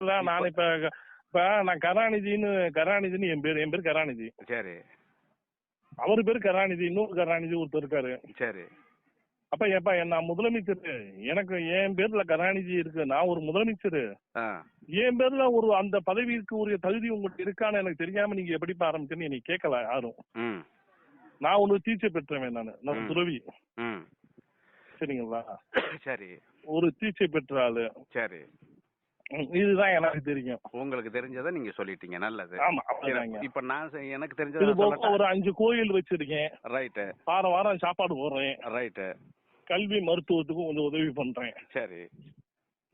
இல்ல நான் இப்ப இப்ப நான் கருணாநிதின்னு கருணாநிதின்னு என் பேர் என் பேர் கருணாநிதி. சரி. அவர் பேர் கருணாநிதி இன்னொரு கருணாநிதி ஒருத்தர் இருக்காரு. சரி. அப்ப ஏப்பா நான் முதலமைச்சர்? எனக்கு என் பேர்ல கருணாநிதி இருக்கு. நான் ஒரு முதலமைச்சர். என் பேர்ல ஒரு அந்த பதவிக்கு உரிய தகுதி உங்களுக்கு இருக்கான்னு எனக்கு தெரியாம நீங்க எப்படி ஆரம்பிச்சுன்னு நீ கேட்கல யாரும். நான் ஒண்ணு தீட்சை பெற்றவன் நான். நான். துறவி. சரிங்களா? சரி. ஒரு தீட்சை பெற்ற ஆளு. சரி. இதுதான் எனக்கு தெரியும். உங்களுக்கு தெரிஞ்சதை நீங்க சொல்லிட்டீங்க நல்லது. இப்ப நான் எனக்கு தெரிஞ்சதை ஒரு அஞ்சு கோயில் வச்சிருக்கேன். ரைட்டு. வாரம் வாரம் சாப்பாடு போடுறேன். ரைட்டு. கல்வி மருத்துவத்துக்கும் கொஞ்சம் உதவி பண்றேன். சரி.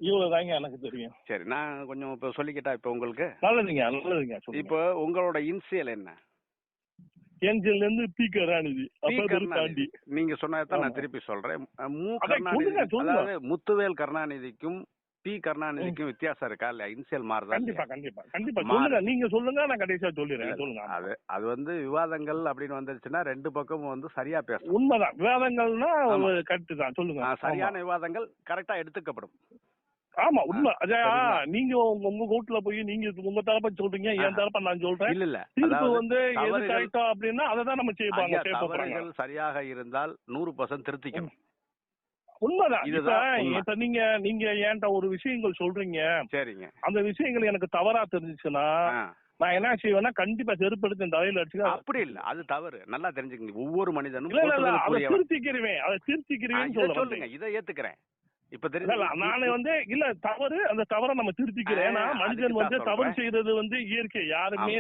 இவ்வளவுதாங்க எனக்கு தெரியும். சரி நான் கொஞ்சம் இப்போ சொல்லிக்கிட்டா இப்போ உங்களுக்கு? நல்லதுங்க நல்லதுங்க இப்போ உங்களோட இன்சியல் என்ன? ஏஞ்சல்ல இருந்து பி கருணாநிதி. தாண்டி. நீங்க சொன்னதான். நான் திருப்பி சொல்றேன். மு கருணாநிதி. அதாவது முத்துவேல் கருணாநிதிக்கும் பி கருணாநிதிக்கும் வித்தியாசம் இருக்கா? இல்ல இன்சியல் மாறுதா கண்டிப்பா? கண்டிப்பா கண்டிப்பா. சொல்லுங்க நீங்க சொல்லுங்க நான் கடைசியா சொல்லிடுறேன். சொல்லுங்க அது அது வந்து விவாதங்கள் அப்படின்னு வந்துருச்சுன்னா ரெண்டு பக்கமும் வந்து சரியா பேசணும் உண்மைதான். விவாதங்கள்னா. கரெக்ட் தான். சொல்லுங்க. சரியான விவாதங்கள் கரெக்டா எடுத்துக்கப்படும். ஆமா. உண்மை. சரிங்களா? நீங்க உங்க உங்க போய் நீங்க உங்க தரப்ப சொல்றீங்க என். தரப்ப நான் சொல்றேன். இல்ல இல்ல. தீர்ப்பு வந்து எது கரெக்டா அப்படின்னா அதை தான் நம்ம செய்வாங்க சரியாக இருந்தால் நூறு பர்சன்ட் திருத்திக்கணும். உண்மைதான். இப்ப நீங்க நீங்க என்கிட்ட ஒரு விஷயங்கள் சொல்றீங்க? சரிங்க. அந்த விஷயங்கள் எனக்கு தவறா தெரிஞ்சுச்சுன்னா. நான் என்ன செய்வேன்னா கண்டிப்பா செருப்படுத்தி தலையில அடிச்சு அப்படி இல்ல. அது தவறு. நல்லா தெரிஞ்சுக்கங்க. ஒவ்வொரு மனிதனும் அதை. திருத்திக்கிறேன் அதை சொல்ல சொல்லுங்க. இதை ஏத்துக்கிறேன். இப்ப தெரிஞ்சு நானு வந்து இல்ல தவறு. அந்த தவறை நம்ம திருத்திக்கிறேன். ஏன்னா மனிதன் வந்து தவறு. செய்யறது வந்து இயற்கை. யாருமே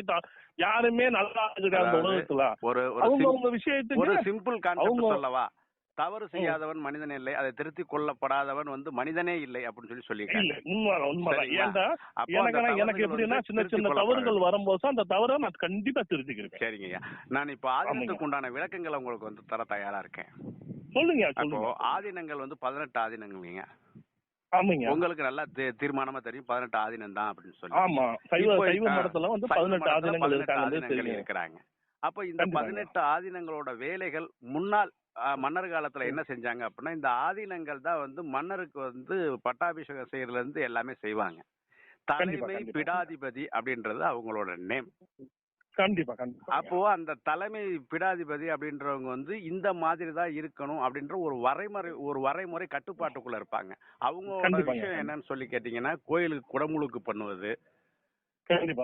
யாருமே நல்லா கிடையாது உலகத்துல. ஒரு அவங்க ஒரு விஷயத்துக்கு சிம்பிள் கான்செப்ட் சொல்லவா? தவறு செய்யாதவன் மனிதன் இல்லை அதை திருத்திக் கொள்ளப்படாதவன் வந்து மனிதனே இல்லை அப்படின்னு சொல்லி சொல்லியிருக்காங்க. எனக்கு எப்படின்னா சின்ன சின்ன தவறுகள். வரும்போது அந்த தவறை நான் கண்டிப்பா திருத்திக்கிறேன் சரிங்க ஐயா நான் இப்போ ஆதீனத்துக்கு உண்டான விளக்கங்களை உங்களுக்கு வந்து தர தயாரா இருக்கேன். சொல்லுங்க அப்போ சொல்லுங்க. ஆதீனங்கள் வந்து பதினெட்டு ஆதீனங்கள்ங்க உங்களுக்கு நல்லா தீர்மானமா தெரியும் பதினெட்டு ஆதீனம் தான் அப்படின்னு சொல்லி. இப்போ, பதினெட்டு ஆதினங்கள் இருக்கிறாங்க. அப்ப இந்த. பதினெட்டு ஆதீனங்களோட வேலைகள் முன்னாள் ஆ, மன்னர் காலத்துல என்ன செஞ்சாங்க அப்படின்னா இந்த ஆதீனங்கள் தான் வந்து மன்னருக்கு வந்து பட்டாபிஷேகம் செய்யறதுல இருந்து எல்லாமே செய்வாங்க. தலைமை. பிடாதிபதி அப்படின்றது அவங்களோட நேம். கண்டிப்பா கண்டிப்பா. அப்போ அந்த தலைமை பிடாதிபதி அப்படின்றவங்க வந்து இந்த மாதிரி தான் இருக்கணும் அப்படின்ற ஒரு வரைமுறை ஒரு வரைமுறை கட்டுப்பாட்டுக்குள்ள இருப்பாங்க. அவங்களோட. விஷயம் என்னன்னு சொல்லி கேட்டீங்கன்னா கோயிலுக்கு குடமுழுக்கு பண்ணுவது.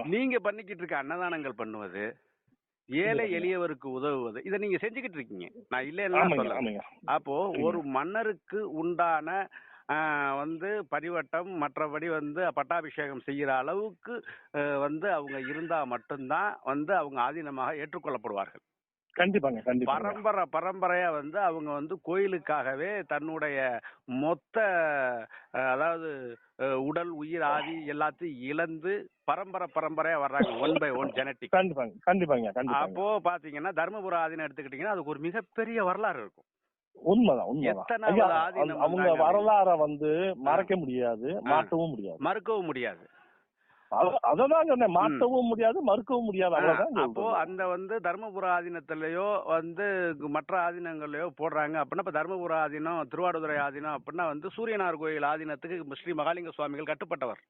நீங்க பண்ணிக்கிட்டு இருக்க அன்னதானங்கள் பண்ணுவது. ஏழை எளியவருக்கு உதவுவது. இதை நீங்க செஞ்சுக்கிட்டு இருக்கீங்க. நான் இல்லைன்னு ஆமாங்க அப்போ ஒரு மன்னருக்கு உண்டான வந்து பரிவட்டம் மற்றபடி வந்து பட்டாபிஷேகம் செய்யற அளவுக்கு வந்து அவங்க இருந்தா மட்டும்தான் வந்து அவங்க ஆதீனமாக ஏற்றுக்கொள்ளப்படுவார்கள். கண்டிப்பாங்க கண்டிப்பா பரம்பரை பரம்பரையா வந்து அவங்க வந்து கோயிலுக்காகவே தன்னுடைய மொத்த அதாவது உடல் உயிர் ஆதி எல்லாத்தையும் இழந்து பரம்பரை பரம்பரையா வர்றாங்க ஒன் பை ஒன் ஜெனட்டிக் கண்டிப்பாங்க கண்டிப்பாங்க கண்டிப்பா அப்போ பாத்தீங்கன்னா தர்மபுர ஆதீனம் எடுத்துக்கிட்டீங்கன்னா அதுக்கு ஒரு மிகப்பெரிய வரலாறு இருக்கும். உண்மைதான் உண்மைதான். அவங்க வரலாற வந்து மறைக்க முடியாது மாற்றவும் முடியாது. மறுக்கவும் முடியாது. அத- அததான் சொன்னேன் மாற்றவும் முடியாது மறுக்கவும் முடியாது. அவ்வளவுதான் அப்போ. அந்த வந்து தர்மபுர ஆதீனத்திலயோ வந்து மற்ற ஆதீனங்கள்லயோ போடுறாங்க. அப்படின்னா இப்ப தர்மபுர ஆதீனம் திருவாடுதுறை ஆதீனம் அப்படின்னா வந்து சூரியனார் கோயில் ஆதீனத்துக்கு ஸ்ரீ மகாலிங்க சுவாமிகள் கட்டுப்பட்டவர்.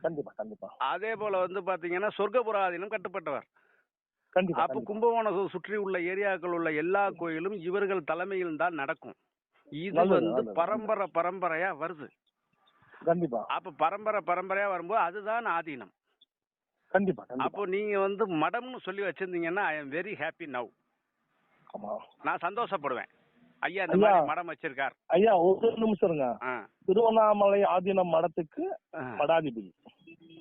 கண்டிப்பா கண்டிப்பா. அதே போல வந்து பாத்தீங்கன்னா சொர்க்கபுர ஆதீனம் கட்டுப்பட்டவர். அப்ப கும்பகோணம் சுற்றி உள்ள ஏரியாக்கள் உள்ள எல்லா கோயிலும் இவர்கள் தலைமையில் தான் நடக்கும். இது வந்து. பரம்பரை பரம்பரையா வருது. கண்டிப்பா. அப்ப பரம்பரை பரம்பரையா வரும்போது அதுதான் ஆதீனம். கண்டிப்பா அப்போ நீங்க வந்து மடம்னு சொல்லி வச்சிருந்தீங்கன்னா I am very happy now நான் சந்தோஷப்படுவேன். ஐயா இந்த. மாதிரி மடம் வச்சிருக்கார். ஐயா ஒரு நிமிஷம் இருங்க. ஆ. திருவண்ணாமலை ஆதீனம் மடத்துக்கு. மடாதிபதி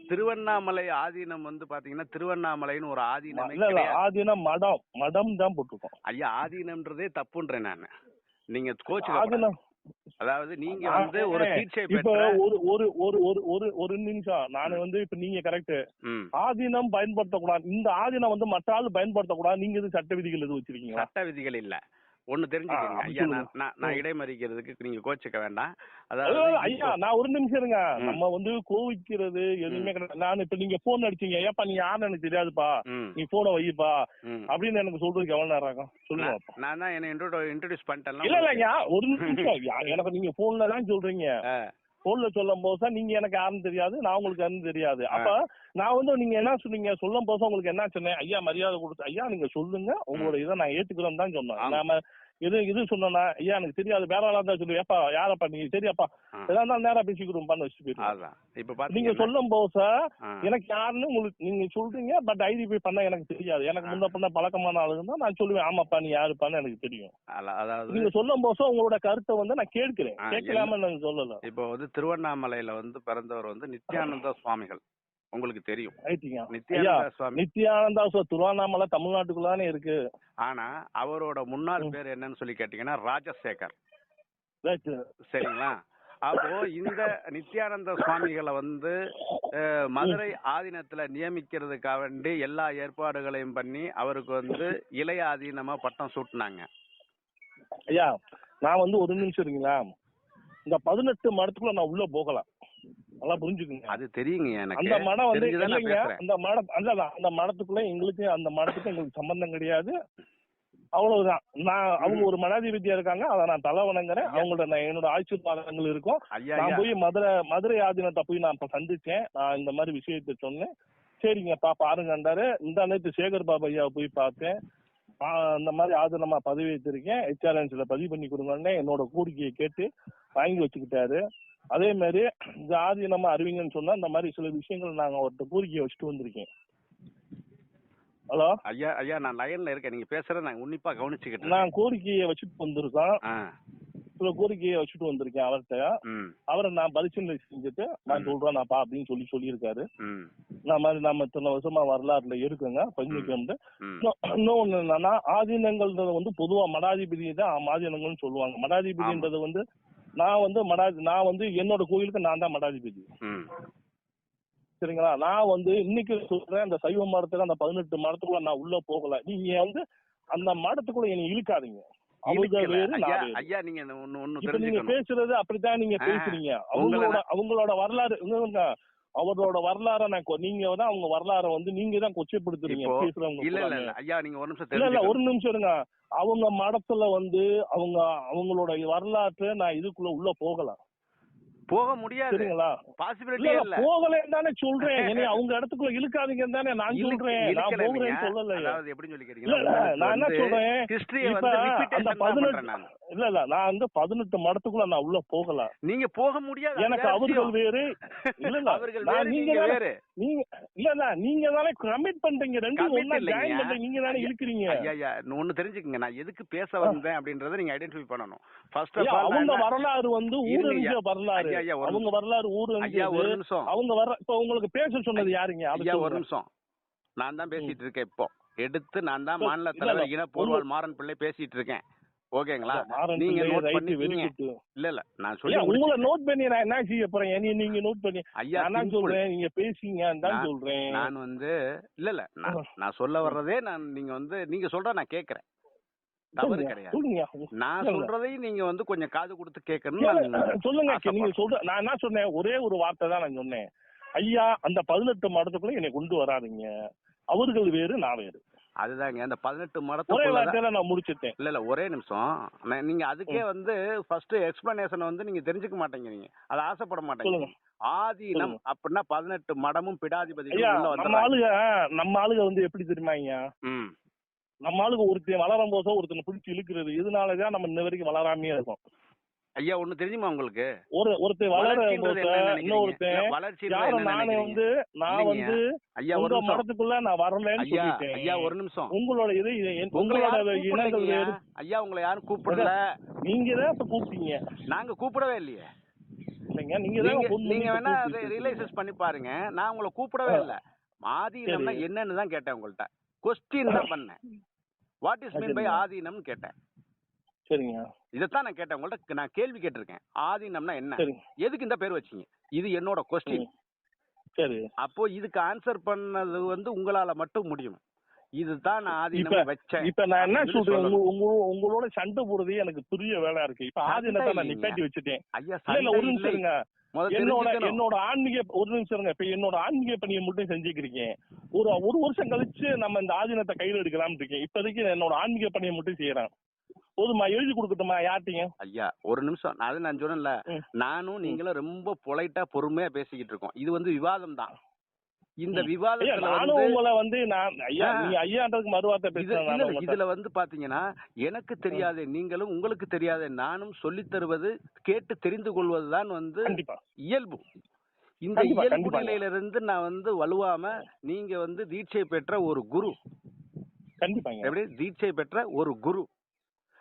திருவண்ணாமலை ஆதீனம் வந்து பாத்தீங்கன்னா திருவண்ணாமலைன்னு ஒரு ஆதீனமே ஆதீனம் மடம். மடம் தான் போட்டிருக்கோம். ஐயா ஆதீனம்ன்றதே தப்புன்றேன் நான். நீங்க கோச்சு ஆதீனம் அதாவது நீங்க வந்து ஒரு இப்ப ஒரு ஒரு ஒரு ஒரு ஒரு ஒரு நிமிஷம். நான் வந்து இப்ப நீங்க கரெக்ட் ஆதீனம் பயன்படுத்தக்கூடாது. இந்த ஆதீனம் வந்து மற்ற ஆள் பயன்படுத்தக்கூடாது. நீங்க இது சட்ட விதிகள் எதுவும் வச்சிருக்கீங்களா? சட்ட விதிகள் இல்ல. ஒண்ணு தெரிஞ்சுக்கங்க. ஐயா நான். நான்- இடைமறிக்கிறதுக்கு நீங்க கோச்சுக்க வேண்டாம். அதாவது ஐயா நான் ஒரு நிமிஷம் இருங்க. நம்ம வந்து கோவிக்கிறது எதுவுமே கிடையாது. நான் இப்ப நீங்க போன் அடிச்சீங்க. ஏப்பா நீ யாருன்னு எனக்கு தெரியாதுப்பா. நீ போனை வைப்பா. அப்படின்னு எனக்கு சொல்றதுக்கு எவ்வளவு நேரம் ஆகும்? சொல்லுங்க நான்- தான் என்ன இன்ட்ரோடியூஸ் பண்ணிட்டேன் இல்ல இல்ல ஐயா ஒரு நிமிஷம். எனக்கு நீங்க போன்ல தான் சொல்றீங்க. போன்ல சொல்லும் போது தான் நீங்க எனக்கு யாருன்னு தெரியாது நான் உங்களுக்கு யாருன்னு தெரியாது. அப்ப நான் வந்து நீங்க என்ன சொன்னீங்க? சொல்லும் போது உங்களுக்கு என்ன சொன்னேன்? ஐயா மரியாதை கொடுத்து ஐயா நீங்க சொல்லுங்க. உங்களோட இதை நான் ஏத்துக்கிறேன்னு தான் சொன்னேன். நாம இது இது சொன்னா ஐயா எனக்கு தெரியாது. வேற ஆளா தான் சொல்லு. ஏப்பா யாரப்பா நீங்க சரியாப்பா. எதா இருந்தாலும் நேரா பேசிக்கிறோம் பண்ண வச்சு போயிருவோம் அதான். இப்ப நீங்க சொல்லும் போது சார். எனக்கு யாருன்னு உங்களுக்கு நீங்க சொல்றீங்க பட் ஐடென்டிஃபை பண்ண எனக்கு தெரியாது. எனக்கு. முன்ன பண்ண பழக்கமான ஆளுங்க தான் நான் சொல்லுவேன் ஆமாப்பா நீ யாருப்பான்னு எனக்கு தெரியும். நீங்க சொல்லும் போது உங்களோட கருத்தை வந்து நான் கேட்கிறேன். கேட்கலாம நான் சொல்லல. இப்போ வந்து திருவண்ணாமலையில வந்து பிறந்தவர் வந்து நித்யானந்த சுவாமிகள். உங்களுக்கு தெரியும். நித்யானந்த திருவண்ணாமலை தமிழ்நாட்டுக்குள்ளானே இருக்கு. ஆனா அவரோட முன்னாள் பேர் என்னன்னு சொல்லி கேட்டீங்கன்னா ராஜசேகர். சரிங்களா? அப்போ இந்த நித்யானந்த சுவாமிகளை வந்து மதுரை ஆதீனத்துல நியமிக்கிறதுக்காக வேண்டி எல்லா ஏற்பாடுகளையும் பண்ணி அவருக்கு வந்து இளைய ஆதீனமா பட்டம் சூட்டினாங்க. ஐயா நான் வந்து ஒரு நிமிஷம் இருங்களா இந்த பதினெட்டு மடத்துக்குள்ள நான் உள்ள போகலாம். நல்லா புரிஞ்சுக்குங்க. அது தெரியுங்க எனக்கு. அந்த மடம் வந்து இல்லைங்க அந்த மடம் அந்த அந்த மடத்துக்குள்ள எங்களுக்கு அந்த மடத்துக்கு எங்களுக்கு சம்பந்தம் கிடையாது. அவ்வளவுதான். நான் அவங்க ஒரு மடாதிபதியா இருக்காங்க அதை நான் தலை வணங்குறேன். அவங்களோட நான் என்னோட ஆசீர்வாதங்கள் இருக்கும். நான் போய் மதுரை மதுரை ஆதீனத்தை போய் நான் இப்ப சந்திச்சேன். நான் இந்த மாதிரி விஷயத்த சொன்னேன். சரிங்கப்பா பாருங்கன்றாரு. இந்த நேற்று சேகர் பாபு ஐயாவை போய் பார்த்தேன். ஆ, இந்த மாதிரி ஆதீனமா பதவி வச்சிருக்கேன் ஹெச்ஆர்என்சில பதிவு பண்ணி கொடுங்கன்னு என்னோட கோரிக்கையை கேட்டு வாங்கி வச்சுக்கிட்டாரு. அதே மாதிரி இந்த ஆதீனமா அறிவிங்கன்னு சொன்னா இந்த மாதிரி சில விஷயங்கள் நாங்க அவர்கிட்ட கோரிக்கையை வச்சுட்டு வந்திருக்கேன். ஹலோ? ஐயா ஐயா நான் லைன்ல இருக்கேன். நீங்க பேசுறத நான் உன்னிப்பா கவனிச்சுக்கிட்டு இருக்கேன். நான் கோரிக்கையை வச்சுட்டு வந்திருக்கோம். சில கோரிக்கையை வச்சுட்டு வந்திருக்கேன் அவர்கிட்ட. அவரை நான் பரிசீலனை செஞ்சுட்டு நான். சொல்றேன் நான்ப்பா அப்படின்னு சொல்லி சொல்லியிருக்காரு. நான் மாதிரி நம்ம இத்தனை வருஷமா வரலாறுல இருக்குங்க பஞ்சுக்கு ம். இன்னொன்னு என்னன்னா ஆதீனங்கள்ன்றது வந்து பொதுவா மடாதிபதி தான் ஆதீனங்கள்னு சொல்லுவாங்க. மடாதிபதின்றது வந்து நான் வந்து மடாதி நான் வந்து என்னோட கோயிலுக்கு நான் தான் மடாதிபதி. சரிங்களா? நான் வந்து இன்னைக்கு சொல்றேன் அந்த சைவ மடத்துல அந்த பதினெட்டு மடத்துக்குள்ள நான் உள்ள போகல. நீங்க வந்து அந்த மடத்துக்குள்ள என்னை இழுக்காதீங்க. ஐயா நீங்க நீங்க பேசுறது அப்படித்தான் நீங்க. பேசுறீங்க. அவங்களோட அவங்களோட வரலாறு அவரோட வரலாற நான் நீங்க தான் அவங்க வரலாற வந்து நீங்க தான் கொச்சைப்படுத்துறீங்க பேசுறவங்க இல்ல இல்ல ஐயா நீங்க ஒரு நிமிஷம் இல்ல இல்ல தெரிஞ்சுக்கணும். ஒரு நிமிஷம் இருங்க. அவங்க மடத்துல வந்து அவங்க அவங்களோட வரலாற்றை நான் இதுக்குள்ள உள்ள போகலாம் போக முடியாது. சரிங்களா? பாசிபிலிட்டியே இல்ல போகலன்னு தானே சொல்றேன். என்னை அவங்க இடத்துக்குள்ள இழுக்காதீங்கன்னு தானே நான் சொல்றேன். நான் போகிறேன்னு. சொல்லல அதாவது எப்படி சொல்லி இல்ல இல்ல நான் என்ன சொல்றேன்? ஹிஸ்டரிய வந்து பதினெட்டு பண்றேன் நான். இல்ல இல்ல நான் வந்து பதினெட்டு மடத்துக்குள்ள நான் உள்ள போகலாம் நீங்க போக முடியாது. எனக்கு அவர்கள். வேறு. இல்ல இல்ல அவர்கள் நீங்க வேறு. நீங்க இல்ல இல்ல நீங்க தானே கமிட் பண்றீங்க. ரெண்டு ஒண்ணா. ஜாயின் பண்றீங்க. நீங்க தானே ஐயா, இழுக்கிறீங்க. ஐயா ஐயா ஒண்ணு தெரிஞ்சுக்கங்க. நான் எதுக்கு பேச வந்தேன் அப்படின்றத நீங்க ஐடென்டிஃபை பண்ணணும். ஃபர்ஸ்ட் ஆஃப் ஆல் அவங்க வரலாறு வந்து ஊரறிஞ்ச. வரலாறு. ஐயா, ஐயா, அவங்க வரலாறு ஐயா ஊரறிஞ்சது ஒரு நிமிஷம். அவங்க வர இப்ப உங்களுக்கு பேச சொன்னது யாருங்க? ஐயா ஒரு. நிமிஷம். நான் தான் பேசிட்டு இருக்கேன் இப்போ. எடுத்து நான் தான் மாநில தலைவர் இல்ல. இன போர்வால் மாறன் பிள்ளை பேசிட்டு இருக்கேன். ஓகேங்களா? நீங்க நோட் good. இல்ல இல்ல. நான் ஐயா, சொல்லி உங்களை. நோட் பண்ணி நான் என்ன செய்ய போறேன்? என்னைய நீங்க நோட் பண்ணி ஐயா நான். சொல்றேன். நீங்க பேசிங்க தான் சொல்றேன். நான் வந்து இல்ல இல்ல. நான் நான் சொல்ல வர்றதே நான் நீங்க வந்து நீங்க சொல்ற நான் கேக்குறேன். தவறு கிடையாது. நான். சொல்றதையும் நீங்க வந்து கொஞ்சம் காது கொடுத்து கேட்கணும் சொல்லுங்க நீங்க. சொல்ற நான் என்ன சொன்னேன்? ஒரே ஒரு வார்த்தை தான் நான் சொன்னேன். ஐயா அந்த பதினெட்டு மடத்துக்குள்ள என்னை கொண்டு வராதீங்க. அவர்கள் வேறு நான் வேறு. அதுதாங்க அந்த பதினெட்டு மடத்துக்குள்ள நான் முடிச்சிட்டேன். இல்ல இல்ல ஒரே நிமிஷம். நீங்க அதுக்கே வந்து ஃபர்ஸ்ட் எக்ஸ்பிளனேஷன் வந்து நீங்க தெரிஞ்சுக்க மாட்டேங்கிறீங்க அதை ஆசைப்பட மாட்டேங்க. ஆதீனம் அப்படின்னா பதினெட்டு மடமும் உள்ள நம்ம ஆளுங்க நம்ம ஆளுங்க வந்து எப்படி தெரியுமா ஐயா? நம்ம ஆளுங்க ஒருத்தன் வளரும் போதோ ஒருத்தனை பிடிச்சி இழுக்கிறது இதனாலதான் நம்ம இன்ன வரைக்கும் வளராமையே இருக்கோம். ஐயா ஒண்ணு தெரியுமா உங்களுக்கு? ஒரு ஒருத்தன் வளர? இன்னொருத்தன் என்ன நானே? வந்து நான். வந்து ஐயா ஒரு மடத்துக்குள்ள நான் வரலன்னு ஐயா சொல்லிட்டேன். ஐயா ஒரு நிமிஷம். உங்களோட இது உங்களோட இனங்கள் ஐயா உங்களை யாரும் கூப்பிடல. நீங்க தான் இப்ப கூப்பிட்டீங்க. நாங்க கூப்பிடவே இல்லையே. இல்லைங்க நீங்க நீங்க வேணா ரியலைசஸ் பண்ணி பாருங்க. நான் உங்களை கூப்பிடவே இல்ல. சரி. என்னன்னு தான் கேட்டேன் உங்கள்ட்ட. கொஸ்டின் தான் பண்ணேன். What is mean by. ஆதீனம்னு கேட்டேன். சரிங்க. இதைத்தான் நான் கேட்டேன். உங்கள்ட்ட நான் கேள்வி கேட்டிருக்கேன். ஆதீனம்னா என்ன? எதுக்கு இந்த பேர் வச்சீங்க? இது என்னோட கொஸ்டின். சரி. அப்போ இதுக்கு ஆன்சர் பண்ணது வந்து உங்களால மட்டும் முடியும். இதுதான் நான் ஆதீனம் வச்சேன். இப்ப நான் என்ன சொல்றேன். உங்க- உங்க- உங்களோட சண்டை போடுறதே எனக்கு பெரிய வேலை இருக்கு. இப்ப ஆதினத்தை நான். நிப்பாட்டி வச்சுட்டேன். ஐயா இல்ல ஒரு நிமிஷம் என்னோட. என்னோட ஆன்மீக ஒரு நிமிஷம் இப்ப என்னோட ஆன்மீக பணியை மட்டும் செஞ்சுக்கிறீங்க ஒரு ஒரு வருஷம் கழிச்சு நம்ம இந்த ஆதீனத்தை கையில எடுக்கலாம்னு இருக்கேன். இப்போதைக்கு என்னோட ஆன்மீக பணியை மட்டும் செய்யறேன் போதுமா? எழுதி கொடுக்கட்டுமா? யார்ட்டையும் ஐயா ஒரு நிமிஷம். நான் நான் சொன்னேன்ல. நானும் நீங்களும் ரொம்ப பொலைட்டா பொறுமையா பேசிக்கிட்டு இருக்கோம். இது வந்து விவாதம் தான் இந்த விவாதத்துல நானும் வந்து உங்களை வந்து நான் ஐயா. நீ ஐயான்றதுக்கு மறுவார்த்தை பேசுறேன். இதுல வந்து பாத்தீங்கன்னா எனக்கு தெரியாத நீங்களும் உங்களுக்கு தெரியாத நானும் சொல்லித் தருவது கேட்டு தெரிந்து கொள்வதுதான் வந்து இயல்பு இந்த இயல்பு கண்டிப்பாங்க. நிலையிலிருந்து நான் வந்து வலுவாம நீங்க வந்து தீட்சை பெற்ற ஒரு குரு கண்டிப்பாங்க எப்படி தீட்சை பெற்ற ஒரு குரு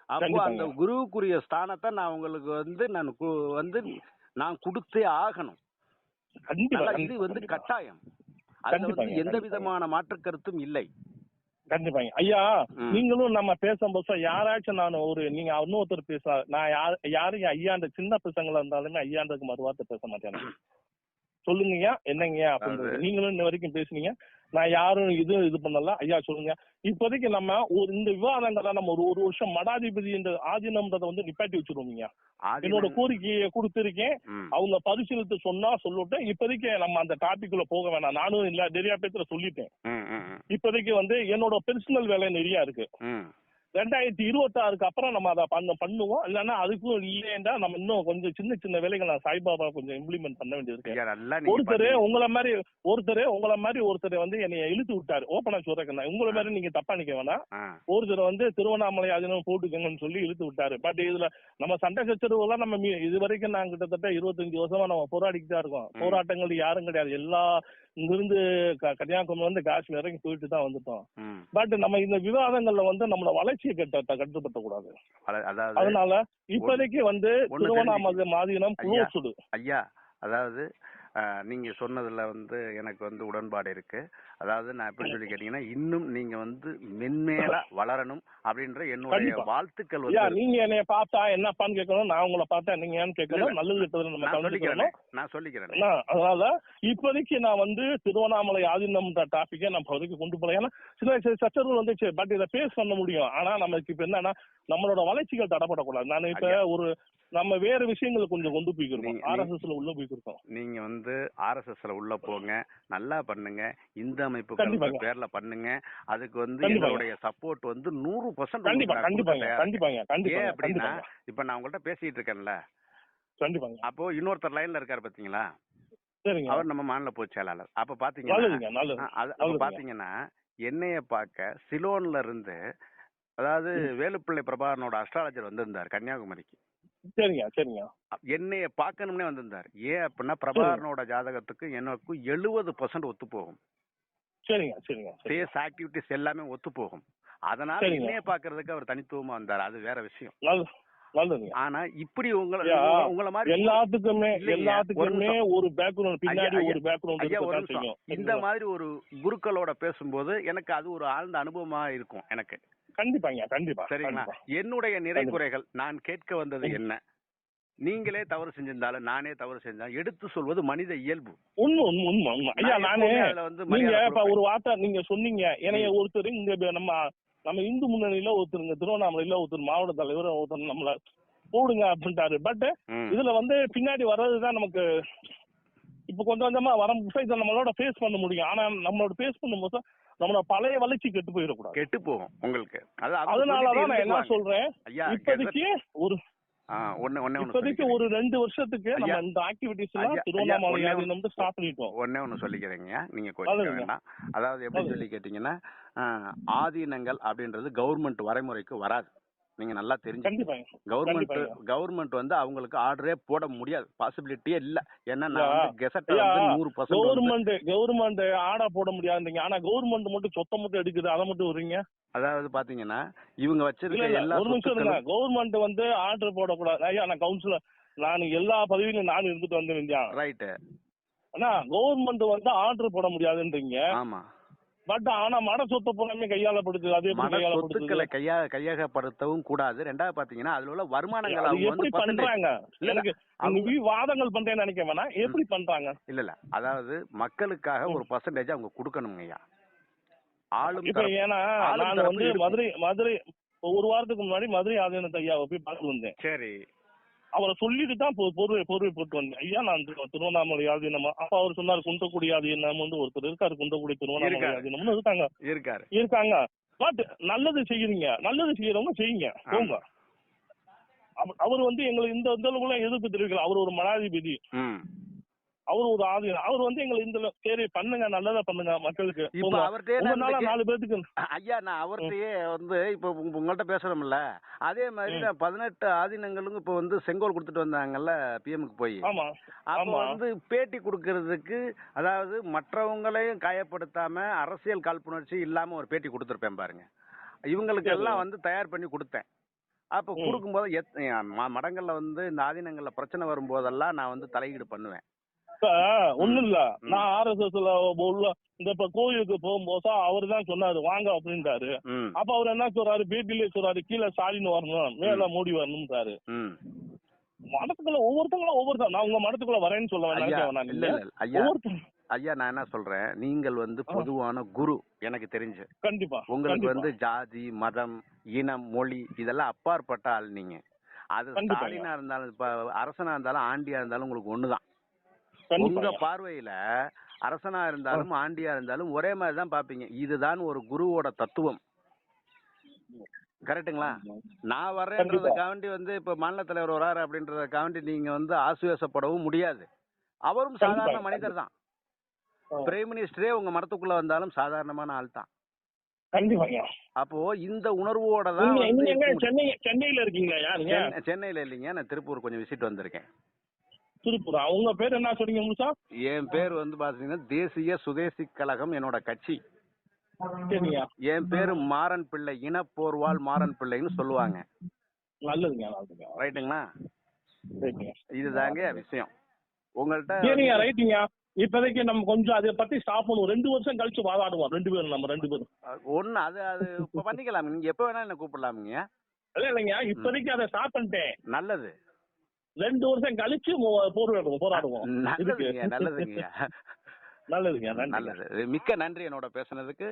அப்போ. அந்த குருவுக்குரிய ஸ்தானத்தை நான் உங்களுக்கு வந்து நான் வந்து நான் கொடுத்தே ஆகணும் இது வந்து. கட்டாயம் அதுல வந்து எந்த. விதமான மாற்று கருத்தும் இல்லை கண்டிப்பாங்க ஐயா. நீங்களும் நம்ம பேசும்போது யாராச்சும் நான் ஒரு நீங்க இன்னொருத்தர் பேச நான் யார் யாரும் ஐயாண்ட சின்ன பசங்களா இருந்தாலுமே ஐயாண்டதுக்கு மறுவார்த்தை பேச மாட்டேன் சொல்லுங்கய்யா என்னங்கய்யா அப்படின்னு நீங்களும் இன்ன வரைக்கும் பேசுனீங்க. நான் யாரும் இது இது பண்ணல. ஐயா சொல்லுங்க. இப்போதைக்கு நம்ம ஒரு இந்த விவாதங்களை நம்ம ஒரு ஒரு வருஷம் மடாதிபதி இந்த ஆதீனம்ன்றதை வந்து நிப்பாட்டி வச்சிருவோங்க என்னோட கோரிக்கையை கொடுத்திருக்கேன். அவங்க பரிசீலித்து சொன்னா சொல்லட்டும். இப்போதைக்கு நம்ம அந்த டாபிக்குள்ள போக வேணாம். நானும் இல்ல நிறைய பேத்துல சொல்லிட்டேன். இப்போதைக்கு வந்து என்னோட பெர்சனல் வேலை நிறைய இருக்கு. ரெண்டாயிரத்தி இருபத்தாறுக்கு அப்புறம் நம்ம அதை பண்ண பண்ணுவோம். இல்லைன்னா அதுக்கும் இல்லையேண்டா நம்ம இன்னும் கொஞ்சம் சின்ன சின்ன வேலைகள் சாய்பாபா கொஞ்சம் இம்ப்ளிமெண்ட் பண்ண நீங்க ஒருத்தர். உங்கள மாதிரி ஒருத்தர் உங்கள மாதிரி ஒருத்தர் வந்து என்னைய இழுத்து விட்டாரு. ஓப்பனா சொல்றேன் உங்கள மாதிரி நீங்க தப்பா நிக்க வேணாம். ஒருத்தர் வந்து திருவண்ணாமலை அதினம் போட்டுக்கங்கன்னு சொல்லி இழுத்து விட்டாரு. பட் இதுல நம்ம சண்டை சச்சரவுலாம் நம்ம இது வரைக்கும் நான் கிட்டத்தட்ட இருபத்தஞ்சு வருஷமா நம்ம போராடிக்கிட்டு இருக்கோம். போராட்டங்கள் யாரும் கிடையாது. எல்லா இங்கிருந்து கன்னியாகுமரி வந்து காஷ்மீர் வரைக்கும் போயிட்டு தான் வந்துட்டோம். பட் நம்ம இந்த விவாதங்கள்ல வந்து நம்மளோட வளர்ச்சியை கட்ட கட்டுப்படுத்த கூடாது அதனால இப்போதைக்கு வந்து திருவண்ணாமலை மாதினம் ஐயா. அதாவது நீங்க சொன்னதுல வந்து எனக்கு வந்து உடன்பாடு இருக்கு அதாவது நான் எப்படி சொல்லி கேட்டீங்கன்னா இன்னும் நீங்க வந்து மென்மேல வளரணும் அப்படின்ற என்னுடைய. வாழ்த்துக்கள் வந்து நீங்க என்னைய பார்த்தா என்னப்பான்னு கேட்கணும் நான் உங்களை பார்த்தா நீங்க ஏன்னு. கேட்கணும் நல்லது நான் சொல்லிக்கிறேன் நான் சொல்லிக்கிறேன். அதனால இப்போதைக்கு நான் வந்து திருவண்ணாமலை ஆதீனம்ன்ற டாபிக்கை நம்ம இப்போதைக்கு கொண்டு போகலாம் ஏன்னா சில சச்சரவுகள் வந்துச்சு பட் இதை பேஸ் பண்ண முடியும். ஆனா நமக்கு இப்ப என்னன்னா நம்மளோட வளர்ச்சிகள் தடப்படக்கூடாது. நான் இப்ப. ஒரு நம்ம வேற விஷயங்களை கொஞ்சம் கொண்டு போய்க்கிறோம் ஆர்எஸ்எஸ்ல உள்ள போய்க்கிறோம் நீங்க வந்து ஆர்எஸ்எஸ்ல உள்ள போங்க நல்லா பண்ணுங்க. இந்த கண்டிப்பாங்க. பேர்ல பண்ணுங்க. அதுக்கு வந்து. எங்களுடைய சப்போர்ட் வந்து நூறு பர்சன்ட் ஏன் அப்படின்னா இப்ப நான் உங்கள்ட்ட பேசிட்டு இருக்கேன்ல. அப்போ இன்னொருத்தர் லைன்ல இருக்காரு பாத்தீங்களா? அவர் நம்ம மாநில பொதுச் செயலாளர். அப்ப பாத்தீங்கன்னா. பாத்தீங்கன்னா என்னைய பார்க்க சிலோன்ல இருந்து அதாவது வேலுப்பிள்ளை பிரபாகரனோட அஸ்ட்ராலஜர் வந்திருந்தார் கன்னியாகுமரிக்கு. சரிங்க சரிங்க. அ- என்னைய பார்க்கணும்னே வந்திருந்தார். ஏன் அப்படின்னா பிரபாகரனோட ஜாதகத்துக்கு எனக்கும் எழுபது பர்சன்ட் ஒத்து போகும் சரிங்க ஆக்டிவிட்டிஸ் எல்லாமே ஒத்து போகும் அதனால. என்னைய பாக்குறதுக்கு அவர் தனித்துவமா வந்தார். அது வேற விஷயம். ஆனா இப்படி உங்களை உங்களை மாதிரி எல்லாத்துக்குமே எல்லாத்துக்குமே. ஒரு பேக்ரவுண்ட் பின்னாடி ஒரு பேக்ரவுண்ட் இந்த மாதிரி ஒரு குருக்களோட பேசும்போது எனக்கு அது ஒரு ஆழ்ந்த அனுபவமா இருக்கும் எனக்கு. கண்டிப்பாங்க கண்டிப்பா சரிங்களா. என்னுடைய நிறை குறைகள் நான் கேட்க வந்தது என்ன? நீங்களே தவறு செஞ்சிருந்தாலும் நானே தவறு செஞ்சாலும் எடுத்து சொல்வது மனித இயல்பு. உண்மை உண்மை உண்மை உண்மை. ஐயா நான் வந்து நீங்க இப்ப. ஒரு வார்த்தை நீங்க சொன்னீங்க. என்னைய ஒருத்தர் இங்க நம்ம நம்ம இந்து முன்னணியில ஒருத்தர் இங்க திருவண்ணாமலையில ஒருத்தர் மாவட்ட தலைவர் ஒருத்தர் நம்மள போடுங்க அப்படின்ட்டாரு. பட். இதுல வந்து பின்னாடி வர்றதுதான் நமக்கு இப்ப கொஞ்சம் கொஞ்சமா வர இதை நம்மளோட ஃபேஸ் பண்ண முடியும். ஆனா நம்மளோட ஃபேஸ் பண்ணும்போது நம்மளோட பழைய வளர்ச்சி கெட்டு போயிடக்கூடாது. கெட்டு போகும் உங்களுக்கு. அதனாலதான் நான் என்ன சொல்றேன்? இப்போதைக்கு ஒரு ஒண்ணு ஒண்ணே இப்போதைக்கு. ஒரு ரெண்டு வருஷத்துக்கு நம்ம. இந்த ஆக்டிவிட்டிஸ் எல்லாம் திருவண்ணாமலை வந்து ஸ்டார்ட் பண்ணிட்டோம் ஒண்ணே ஒண்ணு சொல்லிக்கிறேங்க நீங்க கோச்சிக்க. வேண்டாம் அதாவது எப்படி. சொல்லி கேட்டீங்கன்னா ஆதீனங்கள் அப்படின்றது கவர்மெண்ட் வரைமுறைக்கு வராது நீங்க நல்லா தெரிஞ்சு கவர்மெண்ட். கவர்மெண்ட் வந்து அவங்களுக்கு ஆர்டரே போட முடியாது. பாசிபிலிட்டியே இல்ல. ஏன்னா நான் ஐயா, வந்து கெசட் நூறு பர்சன்ட் கவர்மெண்ட் கவர்மெண்ட் ஆடா போட முடியாதுங்க. ஆனா கவர்மெண்ட் மட்டும் சொத்தை மட்டும் எடுக்குது. அதை மட்டும் விடுறீங்க? அதாவது பாத்தீங்கன்னா இவங்க வச்சிருக்க எல்லா ஒரு நிமிஷம் கவர்மெண்ட் வந்து ஆர்டர் போடக்கூடாது. ஐயா நான் கவுன்சிலர் நான் எல்லா பதவியிலும் நான் இருந்துட்டு வந்தேன் இந்தியா. ரைட்டு ஆனா கவர்மெண்ட் வந்து ஆர்டர் போட முடியாதுன்றீங்க. ஆமா. பட் ஆனா மட சொத்தை பூராமே கையாளப்படுது. அது சொத்துக்களை கையா கையகப்படுத்தவும் கூடாது. ரெண்டாவது பாத்தீங்கன்னா அதுல உள்ள வருமானங்கள் எப்படி பண்றாங்க? இல்ல, வாதங்கள் பண்றேன்னு நினைக்க வேணாம். எப்படி பண்றாங்க? இல்ல இல்ல. அதாவது மக்களுக்காக ஒரு பர்சன்டேஜ் அவங்க கொடுக்கணுங்க ஐயா. ஆளும் இப்ப ஏன்னா நான் வந்து. மதுரை மதுரை ஒரு வாரத்துக்கு முன்னாடி மதுரை ஆதீனத்தை ஐயாவை போய் பார்த்து வந்தேன் சரி. அவரை சொல்லிட்டு தான் பொ- பொறுவை பொறுவை போட்டு வந்தேன். ஐயா நான் திரு- திருவண்ணாமலை ஆதீனம் அப்ப அவர் சொன்னார் குன்றக்குடி ஆதீனம் வந்து ஒருத்தர் இருக்காரு குன்றக்குடி திருவண்ணாமலை. ஆதீனம்னு இருக்காங்க. இருக்காரு. இருக்காங்க. பட் நல்லது செய்யறீங்க. நல்லது செய்யறவங்க செய்யுங்க. போங்க. அவ- அவர் வந்து எங்களுக்கு இந்த அளவுக்குலாம் எதிர்ப்பு தெரிவிக்கல. அவர் ஒரு மனாதிபதி அவர் ஒரு ஆதீனம் அவர் வந்து எங்களை இந்த சரி பண்ணுங்க நல்லதா பண்ணுங்க மக்களுக்கு இப்ப நான் நாலு பேத்துக்கு ஐயா நான் அவர்கிட்டயே வந்து இப்ப உங்க- உங்கள்ட்ட பேசுறோம்ல அதே மாதிரி. நான் பதினெட்டு ஆதீனங்களுக்கும் இப்ப வந்து செங்கோல் கொடுத்துட்டு வந்தாங்கல்ல பிஎம்க்கு போய் ஆமா அப்ப. வந்து பேட்டி கொடுக்கறதுக்கு அதாவது மற்றவங்களையும் காயப்படுத்தாம அரசியல் காழ்ப்புணர்ச்சி இல்லாம ஒரு பேட்டி கொடுத்துருப்பேன் பாருங்க இவங்களுக்கு. எல்லாம் வந்து தயார் பண்ணி கொடுத்தேன் அப்ப. கொடுக்கும்போது மடங்கள்ல வந்து இந்த ஆதீனங்கள்ல பிரச்சனை வரும்போதெல்லாம் நான் வந்து தலையீடு பண்ணுவேன் இப்ப ஒண்ணும் இல்ல. நான் ஆர்எஸ்எஸ்ல உள்ள இந்த இப்ப கோயிலுக்கு போகும்போது அவர் தான் சொன்னாரு வாங்க அப்படின்ட்டாரு ம். அப்ப அவர் என்ன சொல்றாரு பேட்டிலே சொல்றாரு கீழே ஸ்டாலின் வரணும் மேல மோடி வரணும்ன்றாரு. மடத்துக்குள்ள ஒவ்வொருத்தங்களும் ஒவ்வொருத்தர் நான் உங்க மடத்துக்குள்ள வரேன்னு சொல்ல வேணாம் இல்ல. இல்ல ஐயா. நான் என்ன சொல்றேன் நீங்கள் வந்து. பொதுவான குரு எனக்கு தெரிஞ்சு. கண்டிப்பா உங்களுக்கு. வந்து ஜாதி மதம் இனம் மொழி இதெல்லாம் அப்பாற்பட்ட ஆள் நீங்க. அது. ஸ்டாலினா இருந்தாலும் இப்ப அரசனா இருந்தாலும் ஆண்டியா இருந்தாலும் உங்களுக்கு ஒண்ணுதான். உங்க பார்வையில அரசனா இருந்தாலும் ஆண்டியா இருந்தாலும் ஒரே மாதிரி தான் பாப்பீங்க இதுதான் ஒரு குருவோட தத்துவம். கரெக்ட்டுங்களா? நான் வர்றேன்றதுக்காண்டி வந்து இப்ப மாநில தலைவர் வராரு அப்படின்றதுக்காண்டி நீங்க வந்து ஆசுவேசப்படவும் முடியாது. அவரும் சாதாரண. மனிதர் தான். பிரைம் மினிஸ்டரே உங்க மரத்துக்குள்ள வந்தாலும் சாதாரணமான ஆள் தான். அப்போ இந்த உணர்வோட தான் சென்னையில இருக்கீங்களா சென்னையில இல்லைங்க. நான் திருப்பூர் கொஞ்சம் விசிட் வந்திருக்கேன். திருப்பூரா உங்க பேர் என்ன சொன்னீங்க முழுசா? என் பேர் வந்து பாத்தீங்கன்னா தேசிய சுதேசி கழகம் என்னோட கட்சி. என் பேரு மாறன் பிள்ளை இனப்போர்வால் மாறன் பிள்ளைன்னு சொல்லுவாங்க. நல்லதுங்க நல்லதுங்க. ரைட்டுங்களா? ரைட்டுங்க இதுதாங்க விஷயம். உங்கள்ட்ட சரிங்க ரைட்டுங்க. இப்போதைக்கு நம்ம கொஞ்சம் அதை பத்தி ஸ்டாப் பண்ணுவோம். ரெண்டு வருஷம் கழிச்சு வாதாடுவோம். ரெண்டு பேரும் நம்ம ரெண்டு பேரும். ஒண்ணு அது அது இப்ப பண்ணிக்கலாம். நீங்க எப்ப வேணாலும் என்ன கூப்பிடலாமுங்க. இல்ல இல்லைங்க. இப்போதைக்கு அதை ஸ்டாப் பண்ணிட்டேன். நல்லது. ரெண்டு வருஷம் கழிச்சு போராடுவோம் போராடுவோம். நல்லதுங்க நல்லதுங்க நல்லது. மிக்க நன்றி என்னோட பேசுனதுக்கு.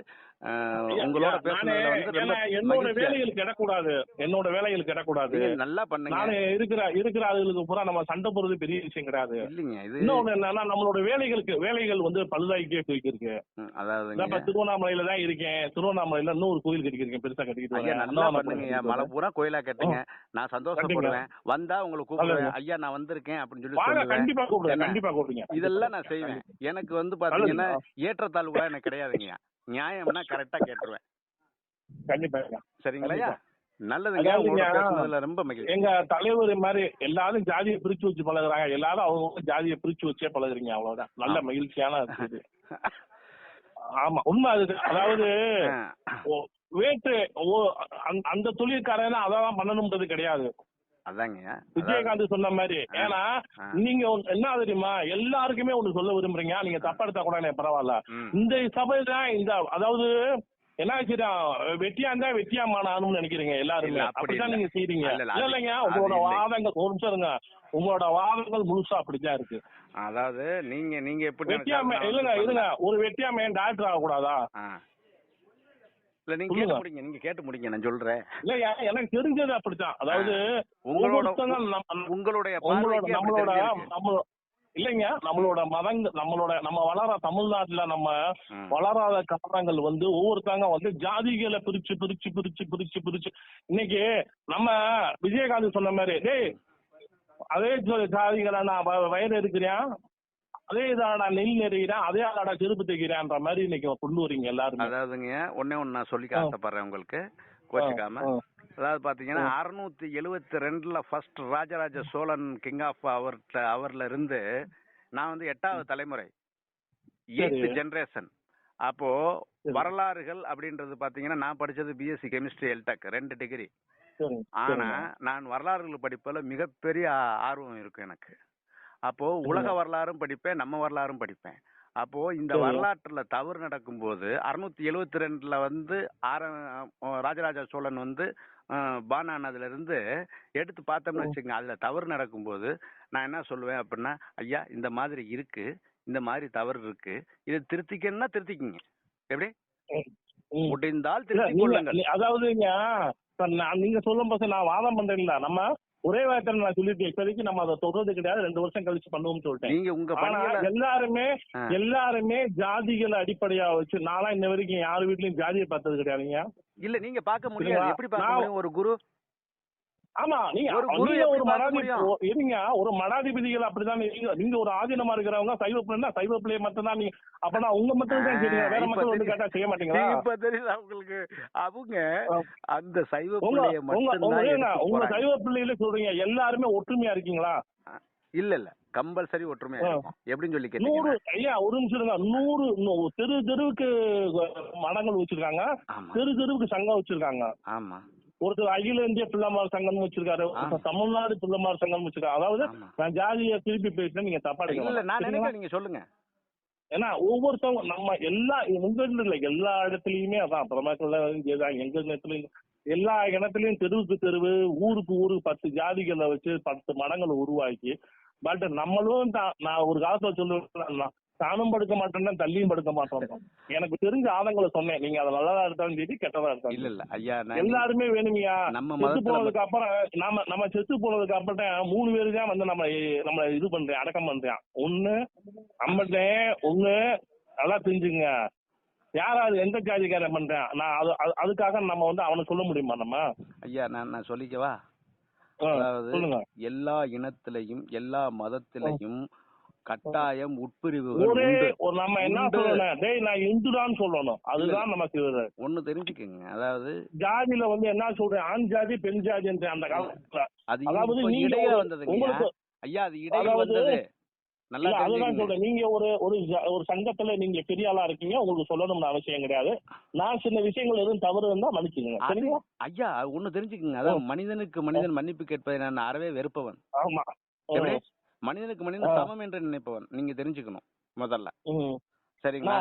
உங்களோட பேசுனதுல வந்து என்னோட மகிழ்ச்சியா வேலைகள் கிடக்கூடாது. என்னோட வேலைகள் கிடக்கூடாது. நீங்க நல்லா பண்ணுங்க. நானே இருக்கிற இருக்கிற ஆளுகளுக்கு பூரா நம்ம சண்டை போடுறது பெரிய விஷயம் கிடையாது. இல்லைங்க இது இன்னொன்னு என்னன்னா நம்மளோட வேலைகளுக்கு வேலைகள் வந்து பழுதாகிட்டே போய்க்கிருக்கு ம், நான் அதாவதுங்க இப்ப திருவண்ணாமலையில தான் இருக்கேன். திருவண்ணாமையில இன்னொரு கோயில் கட்டிக்கிறேன் பெருசா கட்டிக்கிட்டு. நல்லா பண்ணுங்க மலை. பூரா கோயிலா கட்டுங்க. நான் சந்தோஷப்படுவேன். வந்தா உங்களை கூப்பிடுவேன். ஐயா நான் வந்திருக்கேன் அப்படின்னு சொல்லி கண்டிப்பா கூப்பிடுங்க? கண்டிப்பா கூப்பிடுங்க. இதெல்லாம் நான் செய்வேன். எனக்கு வந்து பாத்தீங்கன்னா. ஏற்றத்தாழ்வுகளா எனக்கு கிடையாதுங்க நியாயம்னா கரெக்டா கேட்டுருவேன். கண்டிப்பா சரிங்களா நல்லதுங்க. பேசுனதுல ரொம்ப மகிழ்ச்சி. எங்க தலைவர் மாதிரி எல்லாரும் ஜாதியை பிரிச்சு வச்சு பழகுறாங்க. எல்லாரும் அவங்க ஜாதியை பிரிச்சு வச்சே பழகுறீங்க. அவ்வளவுதான். நல்ல. மகிழ்ச்சியான இருக்குது ஆமா. உண்மை அது. அதாவது அந்த- அந்த தொழிற்காரன் அதான் பண்ணணும்ன்றது கிடையாது. அதாங்க விஜயகாந்த் சொன்ன மாதிரி. ஏன்னா. நீங்க என்ன தெரியுமா எல்லாருக்குமே ஒண்ணு சொல்ல விரும்புறீங்க நீங்க தப்பா எடுத்தா கூட பரவாயில்ல. இந்த சபை தான் இந்த அதாவது என்ன ஆச்சுடா வெட்டியா இருந்தா வெட்டியா மானானும்னு நினைக்கிறீங்க எல்லாருமே அப்படிதான். நீங்க செய்றீங்க இல்ல, இல்லைங்க உங்களோட. வாதங்கள் ஒரு நிமிஷம் இருங்க உங்களோட வாதங்கள் முழுசா அப்படித்தான் இருக்கு அதாவது நீங்க நீங்க எப்படி வெட்டியாம இல்லங்க இருங்க ஒரு வெட்டியாம டாக்டர் ஆகக்கூடாதா. இல்ல நீங்க. கேட்டு முடிங்க நீங்க கேட்டு முடிங்க நான் சொல்றேன் இல்லையா எனக்கு தெரிஞ்சது அப்படித்தான் அதாவது உங்களோட உங்களுடைய நம்மளோட தெரிஞ்சிருக்கு. நம்ம இல்லைங்க நம்மளோட மதங்க நம்மளோட நம்ம வளர தமிழ்நாட்டுல நம்ம. வளராத காரணங்கள் வந்து ஒவ்வொருத்தங்க வந்து ஜாதிகளை பிரிச்சு பிரிச்சு பிரிச்சு பிரிச்சு பிரிச்சு இன்னைக்கு நம்ம விஜயகாந்த் சொன்ன மாதிரி டேய் அதே ஜாதிகளை நான் வயது இருக்கிறேன் அதே இதாடா நெல் நெறிகிறேன் அதே ஆடாடா செருப்பு தைக்கிறேன்ற மாதிரி இன்னைக்கு கொண்டு வரீங்க எல்லாருமே. அதாவதுங்க ஒண்ணே ஒண்ணு நான் சொல்லிக்க. ஆசைப்படுறேன் உங்களுக்கு. கோச்சிக்காம. அதாவது பாத்தீங்கன்னா அறுநூத்தி எழுவத்தி ரெண்டுல first Rajaraja Cholan king of அவர்ட்ட அவர்ல இருந்து நான் வந்து எட்டாவது தலைமுறை. எய்த். ஜெனரேஷன் அப்போ. வரலாறுகள் அப்படின்றது பாத்தீங்கன்னா நான் படிச்சது பிஎஸ்சி கெமிஸ்ட்ரி எல்டெக் ரெண்டு டிகிரி ஆனா. நான் வரலாறுகள் படிப்பதில் மிகப்பெரிய ஆர்வம் இருக்கும் எனக்கு. அப்போ உலக வரலாறும் படிப்பேன் நம்ம வரலாறும் படிப்பேன். அப்போ இந்த. வரலாற்றுல தவறு நடக்கும்போது அறுநூத்தி எழுவத்தி ரெண்டுல வந்து ஆர ராஜராஜ சோழன் வந்து பான் ஆனதுல இருந்து எடுத்து பார்த்தோம்னு வச்சுக்கோங்க அதுல தவறு நடக்கும்போது நான் என்ன சொல்லுவேன் அப்படின்னா ஐயா இந்த மாதிரி இருக்கு இந்த மாதிரி தவறு இருக்கு இதை திருத்திக்கணும்னா திருத்திக்கிங்க. எப்படி. முடிந்தால் திருத்திக் கொள்ளுங்கள். நான் நீங்க சொல்லும் போது நான் வாதம் பண்றேன்ல நம்ம ஒரே வார்த்தை நான் சொல்லிட்டேன். இப்போதைக்கு நம்ம அதை தொடர்றது கிடையாது. ரெண்டு வருஷம் கழிச்சு பண்ணுவோம்னு சொல்லிட்டேன். நீங்க உங்க ஆனா எல்லாருமே. எல்லாருமே ஜாதிகளை அடிப்படையா வச்சு நான்லாம் இன்ன வரைக்கும் யார் வீட்லயும் ஜாதியை பார்த்தது கிடையாதுங்க. இல்ல நீங்க பார்க்க முடியாது? எப்படி பார்க்க நான்- முடியும்? ஒரு குரு ஆமா நீங்க ஒரு குரு நீங்க ஒரு எப்படி பார்க்க மடாதி முடியும்? ஓ, இருங்க ஒரு மடாதிபதிகள் அப்படிதான் நீங்க நீங்க ஒரு ஆதீனமா இருக்கிறவங்க சைவ பிள்ளைன்னா சைவ பிள்ளைய மட்டும் தான் நீங்க அப்பனா உங்க மட்டும் தான் செய்றீங்க வேற மக்கள் வந்து. கேட்டா செய்ய மாட்டீங்களா? இப்ப தெரியுது அவங்களுக்கு அவங்க. அந்த சைவ பிள்ளைய உங்க உங்க. சைவ பிள்ளைகள சொல்றீங்க எல்லாருமே ஒற்றுமையா இருக்கீங்களா? இல்ல இல்ல. கம்பல்சரி ஒற்றுமையா. இருக்கும் எப்படின்னு சொல்லி நூறு ஐயா ஒரு நிமிஷம் இருங்க. நூறு தெரு தெருவுக்கு மடங்கள் வச்சிருக்காங்க. தெரு தெருவுக்கு சங்கம் வச்சிருக்காங்க. ஆமா. ஒருத்தர் அகில இந்திய பிள்ளைமார் சங்கம் வச்சிருக்காரு தமிழ்நாடு பிள்ளைமார் சங்கம் வச்சிருக்காங்க அதாவது நான் ஜாதியை திருப்பி பேசுறேன் நீங்க தப்பா எடுக்க நீங்க சொல்லுங்க. ஏன்னா ஒவ்வொருத்தவங்க நம்ம எல்லா உங்க இல்ல எல்லா இடத்துலயுமே அதான் பிரமாக்கள்ல எங்க இடத்துலயும் எல்லா இடத்துலயும் தெருவுக்கு தெருவு ஊருக்கு ஊருக்கு பத்து ஜாதிகளை வச்சு பத்து மடங்களை உருவாக்கி பட் நம்மளும் நான் ஒரு காலத்துல சொல்லுவேன் தானும் படுக்க மாட்டேன்னா தள்ளியும் படுக்க மாட்டோம். எனக்கு தெரிஞ்ச ஆதங்களை சொன்னேன். நீங்க அதை நல்லதா எடுத்தாலும் சரி கெட்டதா இல்ல எடுத்தாலும் இல்ல ஐயா நான் எல்லாருமே வேணுமியா நம்ம செத்து போனதுக்கு அப்புறம் நாம நம்ம செத்து போனதுக்கு அப்புறம் மூணு பேரு தான் வந்து நம்ம நம்ம இது பண்றேன் அடக்கம் பண்றேன். ஒண்ணு அம்மட்டேன் ஒண்ணு நல்லா தெரிஞ்சுங்க. யாராவது எந்த ஜாதிக்காரன் பண்றேன்? நான் அது அது- அதுக்காக நம்ம வந்து அவனை சொல்ல முடியுமா நம்ம? ஐயா நான் நான் சொல்லிக்கவா? அதாவது சொல்லுங்க. எல்லா இனத்திலையும் எல்லா மதத்திலையும் கட்டாயம் உட்பிரிவுகள் ஒரே உண்டு. ஒரு நம்ம என்ன. சொல்லணும் டேய் நான் இந்துடான்னு சொல்லணும். அதுதான் நமக்கு. ஒண்ணு தெரிஞ்சுக்கங்க. அதாவது ஜாதியில வந்து என்ன சொல்றேன்? ஆண் ஜாதி பெண் ஜாதி அந்த காலத்துல. அது அதாவது இடையில வந்ததுங்க ஐயா அது இடையில வந்தது. அதுதான் சொல்றேன். நீங்க ஒரு ஒரு சங்கத்துல நீங்க பெரிய ஆளா இருக்கீங்க உங்களுக்கு சொல்லணும்னு அவசியம் கிடையாது. நான் சின்ன விஷயங்கள் எதுவும் தவறு இருந்தா மன்னிச்சுக்கோங்க. ஐயா ஒண்ணு தெரிஞ்சுக்கங்க. அதாவது மனிதனுக்கு மனிதன் மன்னிப்பு கேட்பதை நான் அறவே வெறுப்பவன். ஆமா. மனிதனுக்கு மனிதன். சமம் என்று நினைப்பவன். நீங்க தெரிஞ்சுக்கணும் முதல்ல. சரிங்களா?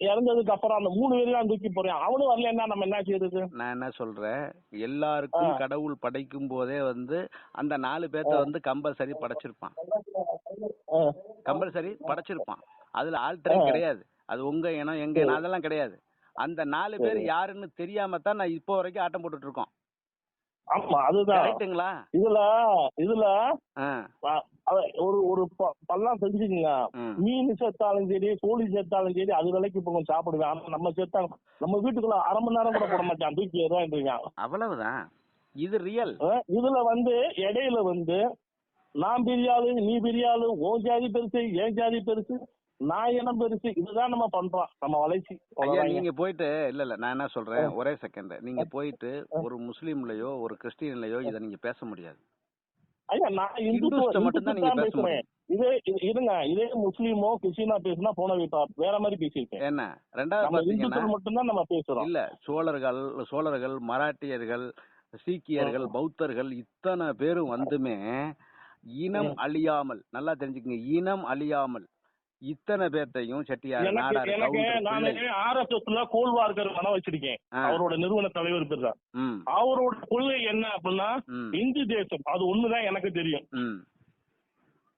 இறந்ததுக்கு அப்புறம் அந்த மூணு பேரையும் தூக்கி போறேன். அவனும் வரலன்னா நம்ம என்ன செய்யறது? நான் என்ன சொல்றேன்? எல்லாருக்கும். கடவுள் படைக்கும் போதே வந்து அந்த நாலு பேர்த்த வந்து கம்பல்சரி படைச்சிருப்பான். கம்பல்சரி படைச்சிருப்பான். அதுல ஆல்டரே ஆ. கிடையாது. அது உங்க இனம் எங்க இனம் அதெல்லாம் கிடையாது. அந்த நாலு பேர். யாருன்னு தெரியாம தான் நான் இப்போ வரைக்கும் ஆட்டம் போட்டுட்டு இருக்கோம். ஆமா அதுதான். இதுல இதுல ஒரு ஒரு பல்லாம் தெரிஞ்சுக்குங்க. ம். மீன் செத்தாலும் சரி கோழி செத்தாலும் சரி அது விலைக்கு இப்போ கொஞ்சம் சாப்பிடுவேன். ஆனா நம்ம செத்தா நம்ம வீட்டுக்குள்ள அரை மணி நேரம் கூட போட மாட்டான். தூக்கி ஏறுவான் அவ்வளவுதான். இது ரியல் இதுல வந்து இடையில வந்து நான் பெரிய ஆளு நீ பெரிய ஆளு உன் ஜாதி பெருசு என் ஜாதி பெருசு நான் இனம் பெருசு இதுதான் நம்ம பண்றோம். நம்ம வளர்ச்சி. ஐயா. நீங்க போயிட்டு இல்ல இல்ல நான் என்ன சொல்றேன்? ஒரே செகண்ட் நீங்க போயிட்டு ஒரு முஸ்லீம்லயோ ஒரு கிறிஸ்டியன்லயோ இத நீங்க பேச முடியாது. ஐயா நான் இந்துத்துவ மட்டும்தான் நீங்க பேச இதே இருங்க இதே முஸ்லீமோ கிறிஸ்டினா பேசுனா போன வீட்டா வேற மாதிரி பேசியிருக்கேன். என்ன? ரெண்டாவது பாத்தீங்கன்னா மட்டும்தான் நம்ம பேசுறோம். இல்ல சோழர்கள் சோழர்கள் மராட்டியர்கள் சீக்கியர்கள் பௌத்தர்கள் இத்தனை பேரும் வந்துமே இனம் அழியாமல் நல்லா தெரிஞ்சுக்கங்க இனம் அழியாமல் இத்தனை பேர்த்தையும் செட்டியார் எனக்கு நாடார் எனக்கு கவுண்டர் நானு பிள்ளை. ஆர்எஸ்எஸ்ல கோல்வார்கர் மனம் வச்சிருக்கேன். அவரோட நிறுவன தலைவர் பேர் தான் ம். அவரோட கொள்கை என்ன அப்படின்னா இந்து தேசம். அது ஒண்ணுதான் எனக்கு தெரியும்.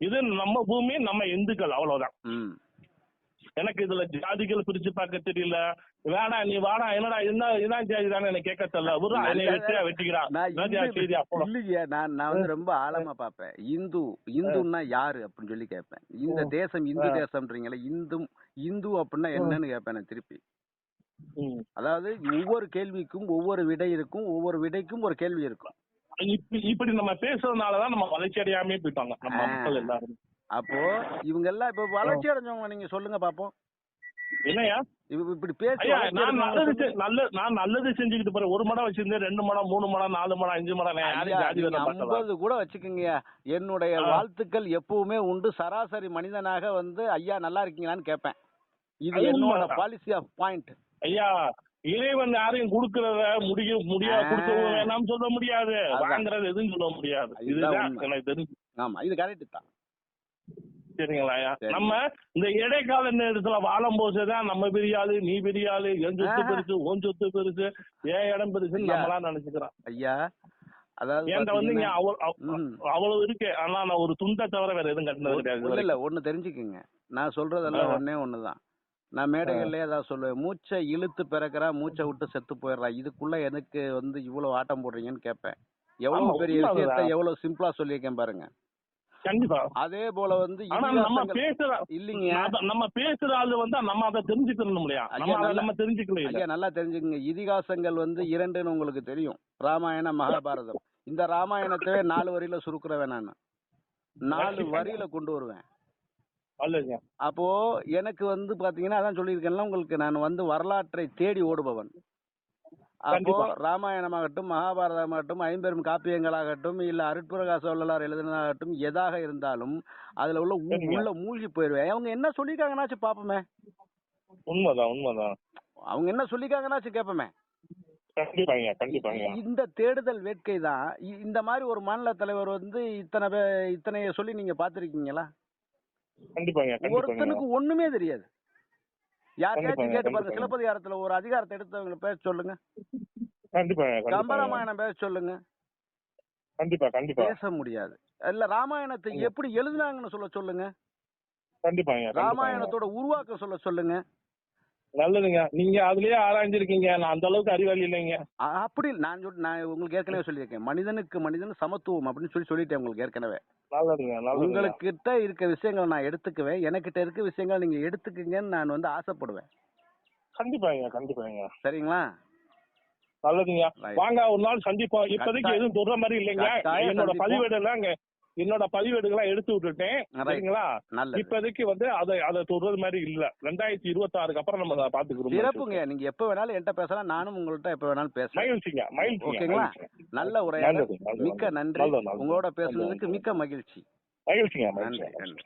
இது நம்ம பூமி நம்ம இந்துக்கள் அவ்வளவுதான். எனக்கு இதுல ஜாதிகள் பிரிச்சு பார்க்க தெரியல. வேணா நீ வாடா என்னடா என்ன இதான் ஜாதி தானே எனக்கு கேட்க தெரியல. ஒரு வெட்டியா வெட்டிக்கிறான் இல்லையே நான் நான் வந்து ரொம்ப ஆழமா பார்ப்பேன். இந்து இந்துன்னா யாரு அப்படின்னு சொல்லி கேட்பேன். இந்த தேசம் இந்து தேசம்ன்றீங்களே இந்து இந்து அப்படின்னா என்னன்னு கேட்பேன் நான் திருப்பி. அதாவது ஒவ்வொரு கேள்விக்கும் ஒவ்வொரு விடை இருக்கும் ஒவ்வொரு விடைக்கும் ஒரு கேள்வி இருக்கும். இப்ப- இப்படி நம்ம பேசுறதுனாலதான் நம்ம வளர்ச்சி அடையாமே போயிட்டாங்க நம்ம. மக்கள் எல்லாரும். அப்போ இவங்க எல்லாம் இப்ப வளர்ச்சி அடைஞ்சவங்க நீங்க சொல்லுங்க பாப்போம் என்னையா இப்படி பேசி நான் நல்லது நல்ல நான் நல்லது செஞ்சுக்கிட்டு போறேன் ஒரு மடம் வச்சிருந்தேன் ரெண்டு மடம் மூணு மடம் நாலு மடம் அஞ்சு மடம். ஐம்பது கூட வச்சுக்கோங்க என்னுடைய. வாழ்த்துக்கள் எப்பவுமே உண்டு சராசரி மனிதனாக வந்து ஐயா நல்லா இருக்கீங்களான்னு கேட்பேன் இது என்னோட. பாலிசி ஆஃப் பாயிண்ட் ஐயா இறைவன் யாரையும் கொடுக்கறத முடிய முடியாது. கொடுக்கவும் வேணாம் சொல்ல முடியாது. வாங்குறது எதுவும் சொல்ல முடியாது இதுதான். எனக்கு தெரிஞ்சு ஆமா இது கரெக்ட் தான் சரிங்களா. நம்ம இந்த இடைக்கால நேரத்துல வாழும் போதுதான் நம்ம பெரிய ஆளு நீ பெரிய ஆளு என் சொத்து. பெருசு உன் சொத்து பெருசு என் இடம் பெருசுன்னு ஐயா. நம்மளா நினைச்சுக்கிறோம் ஐயா அதாவது என்கிட்ட வந்து இங்க அவ்வளவு இருக்கு ஆனா நான் ஒரு துண்டை தவிர வேற எதுவும் கட்டினது கிடையாது இல்ல ஒண்ணு தெரிஞ்சுக்குங்க நான் சொல்றதெல்லாம். ஒண்ணே ஒண்ணுதான் நான் மேடைகள்லயே அதான் சொல்லுவேன் மூச்சை இழுத்து பிறக்கிறா மூச்சை விட்டு செத்து போயிடுறா இதுக்குள்ள எனக்கு வந்து இவ்வளவு ஆட்டம் போடுறீங்கன்னு கேட்பேன் எவ்வளவு பெரிய விஷயத்த. எவ்வளவு சிம்பிளா சொல்லியிருக்கேன் பாருங்க கண்டிப்பா. அதே போல வந்து ஆனா நம்ம பேசுற இல்லைங்க. நம்ம பேசுற ஆளு வந்து நம்ம அதை தெரிஞ்சுக்கணும் இல்லையா நம்ம அதை நல்லா- ஐயா தெரிஞ்சுக்கங்க. இதிகாசங்கள் வந்து இரண்டுன்னு உங்களுக்கு தெரியும். ராமாயணம் மகாபாரதம். இந்த ராமாயணத்தவே நாலு வரியில சுருக்குறவன் நான். நாலு. வரியில கொண்டு வருவேன். அப்போ எனக்கு வந்து பாத்தீங்கன்னா அதான் சொல்லியிருக்கேன்ல உங்களுக்கு நான் வந்து வரலாற்றை தேடி ஓடுபவன். அப்போ. ராமாயணமாகட்டும் மகாபாரதமாகட்டும் ஐம்பெரும் காப்பியங்களாகட்டும் இல்ல அருட்பிரகாச வள்ளலார் எழுதினாகட்டும் எதாக இருந்தாலும் அதுல உள்ள. உள்ள மூழ்கி போயிருவேன் அவங்க என்ன சொல்லிருக்காங்கன்னாச்சும் பாப்போமே. உண்மைதான் உண்மைதான். அவங்க என்ன சொல்லிருக்காங்கன்னாச்சும் கேட்போமே இந்த தேடுதல் வேட்கை தான். இந்த மாதிரி ஒரு மாநில தலைவர் வந்து இத்தனை இத்தனைய சொல்லி நீங்க பாத்திருக்கீங்களா ஒருத்தனுக்கு ஒண்ணுமே தெரியாது. கண்டிப்பாங்க, கேட்டு பாருங்க. சிலப்பதிகாரத்துல ஒரு அதிகாரத்தை எடுத்தவங்க பேச சொல்லுங்க. கம்பராமாயணம் பேச சொல்லுங்க. கண்டிப்பா கண்டிப்பா. பேச முடியாது. இல்ல ராமாயணத்தை எப்படி எழுதுனாங்கன்னு சொல்ல சொல்லுங்க. கண்டிப்பாங்க. ராமாயணத்தோட உருவாக்கம் சொல்ல சொல்லுங்க. நல்லதுங்க. நீங்க அதுலயே ஆராய்ஞ்சிருக்கீங்க. நான் அந்த அளவுக்கு அறிவாளி இல்லைங்க. அப்படி நான் சொல் நான் உங்களுக்கு ஏற்கனவே சொல்லியிருக்கேன். மனிதனுக்கு மனிதன் சமத்துவம் அப்படின்னு சொல்லி சொல்லிட்டேன் உங்களுக்கு ஏற்கனவே. உங்களுக்கிட்ட இருக்க விஷயங்களை நான் எடுத்துக்குவேன். எனக்கிட்ட இருக்க விஷயங்களை நீங்க எடுத்துக்குங்கன்னு நான் வந்து ஆசைப்படுவேன். கண்டிப்பாங்க கண்டிப்பாங்க. சரிங்களா? நல்லதுங்க. வாங்க ஒரு நாள் சந்திப்போம். இப்போதைக்கு. எதுவும் சொல்ற மாதிரி இல்லைங்க. என்னோட. பதிவேடுலாம் அங்க என்னோட பதிவேடுகள்லாம் எடுத்து விட்டுட்டேன். சரிங்களா? இப்போதைக்கு வந்து அதை அதை சொல்றது மாதிரி இல்ல. ரெண்டாயிரத்தி இருபத்தி ஆறுக்கு அப்புறம் நம்ம அதை பாத்துக்கிறோம் சிறப்புங்க. நீங்க எப்ப வேணாலும் என்கிட்ட பேசலாம். நானும் உங்கள்ட்ட எப்ப வேணாலும் பேசுறேன். ஓகேங்களா. நல்ல உரையாடல். மிக்க. நன்றி. உங்களோட பேசுனதுக்கு. மிக்க மகிழ்ச்சி. மகிழ்ச்சிங்க நன்றி நன்றி.